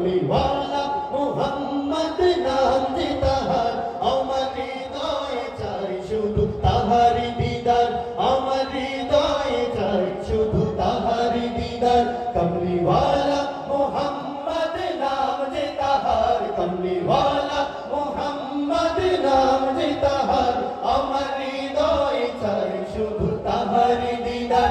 কমলিওয়ালা মোহাম্মদ নাম যে তাহার। আমার হৃদয়ে চাই শুধু তাহারি দিদার। আমার হৃদয়ে চাই শুধু তাহারি দিদার। কমলিওয়ালা মোহাম্মদ নাম যে তাহার। কমলিওয়ালা মোহাম্মদ নাম যে তাহার। আমার হৃদয়ে চাই শুধু তাহারি দিদার।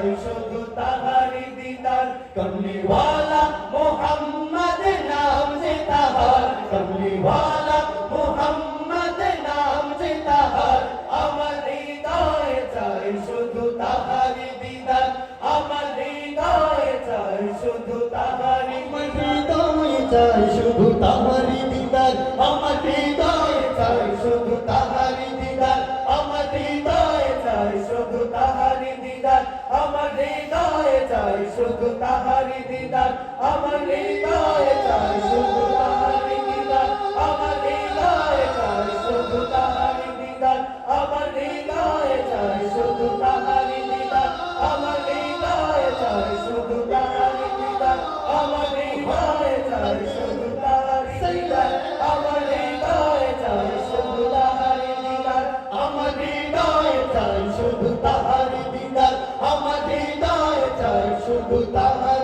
চাই শুধু তাহারি। দিদার আমার হৃদয় চাই শুধু তাহারি দিদার। আমার হৃদয় চাই শুধু তাহারি হৃদয় চাই শুধু তাহারি দিদার। আমার তাহারি দিদার আমার হৃদয় চাই শুধু chuva tava